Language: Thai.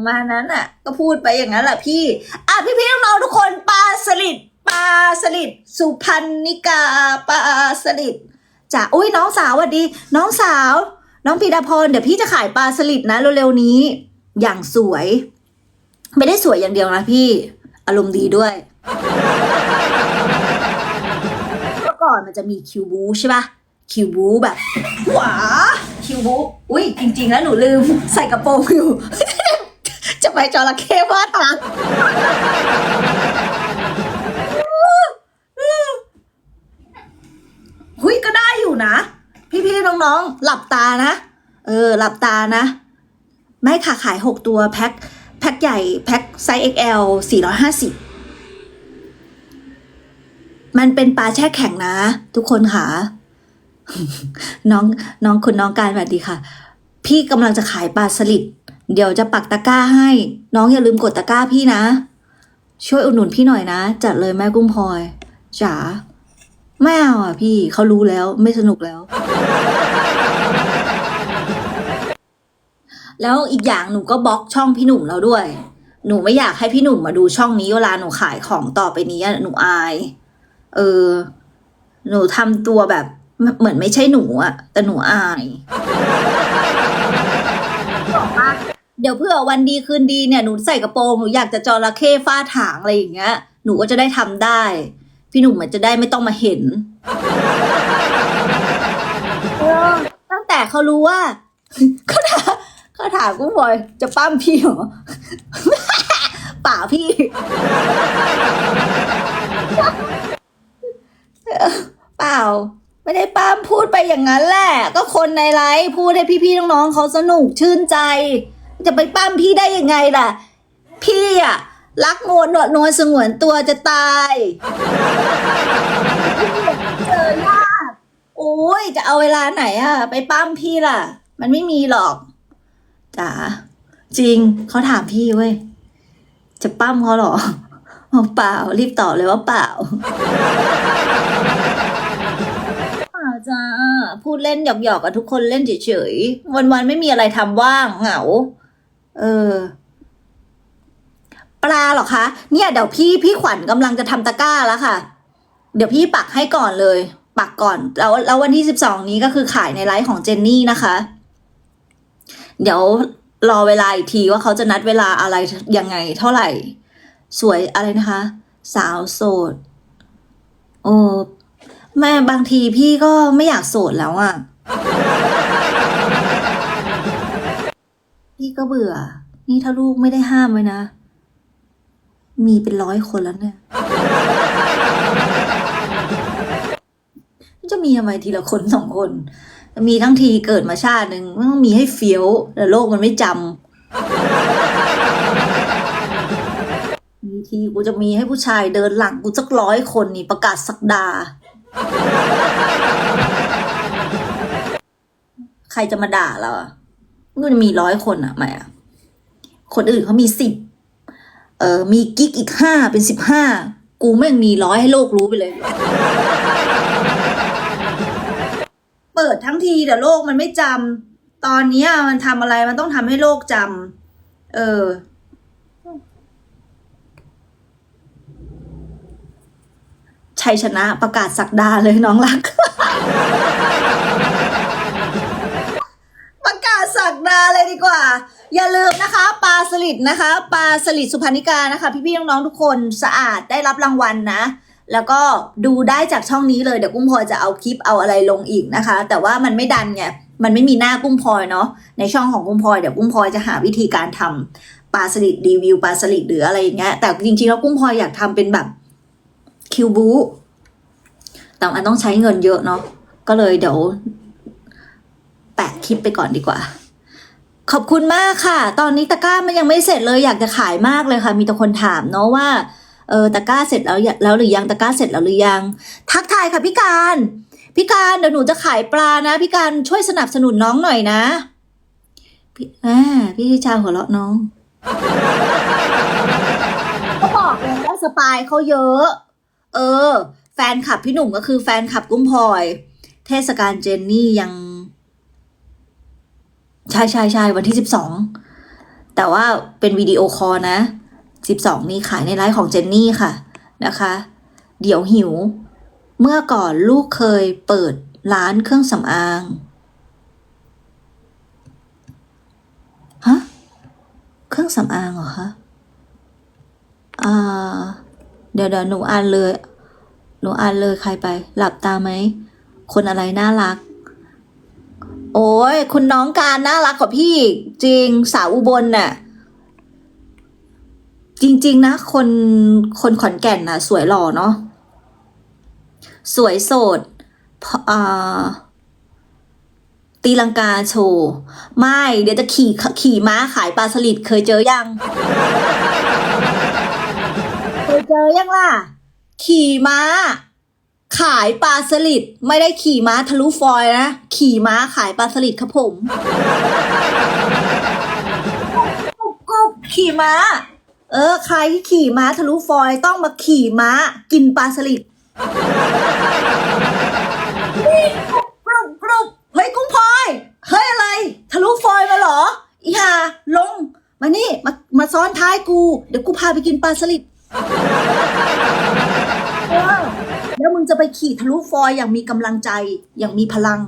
ประมาณนั้นอะ ก็พูดไปอย่างนั้นแหละพี่อะพี่พี่ๆน้องทุกคนปลาสลิดปลาสลิดสุพรรณิกาปลาสลิดจ้ะอุ้ยน้องสาวสวัสดี น้องสาว น้องพีดาพรเดี๋ยวพี่จะขายปลาสลิดนะเร็วๆนี้ อย่างสวย ไม่ได้สวยอย่างเดียวนะพี่ อารมณ์ดีด้วยเมื่อก่อนมันจะมีคิวบูใช่ปะคิวบูแบบหวาคิวบูอุ้ยจริง ๆ แล้วหนูลืมใส่กระโปรงอยู่ ไปจระเข้ว่าทางหุยก็ได้อยู่นะ พี่ๆน้องๆ หลับตานะ เออ หลับตานะ ไม่ค่ะขายหกตัวแพ็คแพ็คใหญ่ แพ็คไซส์ XL 450 มันเป็นปลาแช่แข็งนะ ทุกคนค่ะ น้องน้องคุณน้องการสวัสดีค่ะ พี่กำลังจะขายปลาสลิด เดี๋ยวจะปักตะกร้าให้ น้องอย่าลืมกดตะกร้าพี่นะ ช่วยอุดหนุนพี่หน่อยนะ จัดเลยแม่กุ้งพลอยจ๋าไม่เอาอะพี่เขารู้แล้วไม่สนุกแล้ว แล้วอีกอย่างหนูก็บล็อกช่องพี่หนุ่มแล้วด้วย หนูไม่อยากให้พี่หนุ่มมาดูช่องนี้เวลาหนูขายของต่อไปนี้หนูอาย เออ หนูทำตัวแบบ เหมือนไม่ใช่หนูอะแต่หนูอายบอกว่า เดี๋ยวเพื่อวันดีคืนดีเนี่ยหนูใส่กระโปรงหนูอยากจะจระเข้ฟาดถางอะไรอย่างเงี้ย หนูก็จะได้ทำได้ พี่หนุ่มมันจะได้ไม่ต้องมาเห็นตั้งแต่เขารู้ว่าเขาถามเขาถามกูบอยจะปั้มพี่เหรอป่าพี่เปล่า ไม่ได้ป้ามพูดไปอย่างนั้นแหละ ก็คนในไลฟ์พูดให้พี่ๆน้องๆเขาสนุกชื่นใจ จะไปปั้มพี่ได้ยังไงล่ะ พี่อะรักโมนวดนวลสงวนตัวจะตายเจอยากโอ้ยจะเอาเวลาไหนอะไปปั้มพี่ล่ะ มันไม่มีหรอกจ๋าจริงเขาถามพี่เว้ย จะปั้มเขาหรอบอกเปล่า รีบตอบเลยว่าเปล่าเปล่าจ้าพูดเล่นหยอกๆกับทุกคนเล่นเฉยๆวันๆไม่มีอะไรทำว่างเหงา เออ ปลาหรอคะ เนี่ยเดี๋ยวพี่พี่ขวัญกำลังจะทำตะกร้าแล้วค่ะ เดี๋ยวพี่ปักให้ก่อนเลย ปักก่อน แล้วแล้ววันที่สิบสองนี้ก็คือขายในไลฟ์ของเจนนี่นะคะ เดี๋ยวรอเวลาอีกทีว่าเขาจะนัดเวลาอะไรยังไงเท่าไหร่ สวยอะไรนะคะ สาวโสด โอ้แม่บางทีพี่ก็ไม่อยากโสดแล้วอะ่ะ พี่ก็เบื่อ นี่ถ้าลูกไม่ได้ห้ามไว้นะ มีเป็นร้อยคนแล้วเนี่ย จะมีทำไมทีละคนสองคน มีทั้งทีเกิดมาชาติหนึ่งมันต้องมีให้เฟี้ยว แต่โลกมันไม่จำมีทีกูจะมีให้ผู้ชายเดินหลังกูสักร้อยคนนี่ประกาศสักดาใครจะมาด่าเราอะ กูจะมีร้อยคนอะหมอะคนอื่นเขามีสิบเออมีกิ๊กอีกห้าเป็นสิบห้ากูแม่งมีร้อยให้โลกรู้ไปเลย เปิดทั้งทีแต่โลกมันไม่จำตอนนี้มันทำอะไรมันต้องทำให้โลกจำเออชัยชนะประกาศสักดาเลยน้องรัก ประกาศสักดาเลยดีกว่า อย่า ลืมนะคะ ปลาสลิดนะคะ ปลาสลิดสุพรรณิกานะคะ พี่ๆน้องๆทุกคนสะอาดได้รับรางวัลนะ แล้วก็ดูได้จากช่องนี้เลยเดี๋ยวกุ้งพลอยจะเอาคลิปเอาอะไรลงอีกนะคะ แต่ว่ามันไม่ดันไงมันไม่มีหน้ากุ้งพลอยเนาะในช่องของกุ้งพลอยเดี๋ยวกุ้งพลอยจะหาวิธีการทำปลาสลิดรีวิวปลาสลิดหรืออะไรอย่างเงี้ยแต่จริงๆแล้วกุ้งพลอยอยากทำเป็นแบบคิวบูแต่มันต้องใช้เงินเยอะเนาะก็เลยเดี๋ยวแปะคลิปไปก่อนดีกว่า ขอบคุณมากค่ะ ตอนนี้ตะกร้ามันยังไม่เสร็จเลยอยากจะขายมากเลยค่ะ มีแต่คนถามเนาะว่าเออตะกร้าเสร็จแล้วแล้วหรือยังตะกร้าเสร็จแล้วหรือยัง ทักทายค่ะพี่การพี่การเดี๋ยวหนูจะขายปลานะพี่การช่วยสนับสนุนน้องหน่อยนะพี่อ่าพี่ชาหัวเราะน้องก็บอกเลยว่าสปายเขาเยอะ เออ แฟนคลับพี่หนุ่มก็คือแฟนคลับกุ้งพลอย เทศกาลเจนนี่ยัง ใช่ใช่ใช่วันที่สิบสองแต่ว่าเป็นวิดีโอคอลนะ12นี้ขายในไลฟ์ของเจนนี่ค่ะนะคะ เดี๋ยวหิว เมื่อก่อนลูกเคยเปิดร้านเครื่องสำอางฮะเครื่องสำอางเหรอคะอ่าเดี๋ยวเดี๋ยวหนูอ่านเลย หนูอ่านเลยใครไป หลับตาไหม คนอะไรน่ารัก โอ้ยคุณน้องการน่ารักกว่าพี่จริงสาวอุบลน่ะ จริง ๆ นะ คนคนขอนแก่นน่ะ สวยหล่อเนาะสวยโสดตีลังกาโชว์ไม่เดี๋ยวจะขี่ขี่ม้าขายปลาสลิดเคยเจอยัง เคยเจอยังล่ะ ขี่ม้า ขายปลาสลิดไม่ได้ขี่ม้าทะลุฟอยนะ ขี่ม้าขายปลาสลิดครับผมกุ๊บกุ๊บขี่ม้า เออ ใครที่ขี่ม้าทะลุฟอยต้องมาขี่ม้ากินปลาสลิดกรุบกรุบเฮ้ยกุ้งพลอยเฮ้ยอะไร ทะลุฟอยมาเหรอ อีหาลง มานี่มามาซ้อนท้ายกู เดี๋ยวกูพาไปกินปลาสลิดเออ จะไปขี่ทะลุฟอยอย่างมีกำลังใจอย่างมีพลัง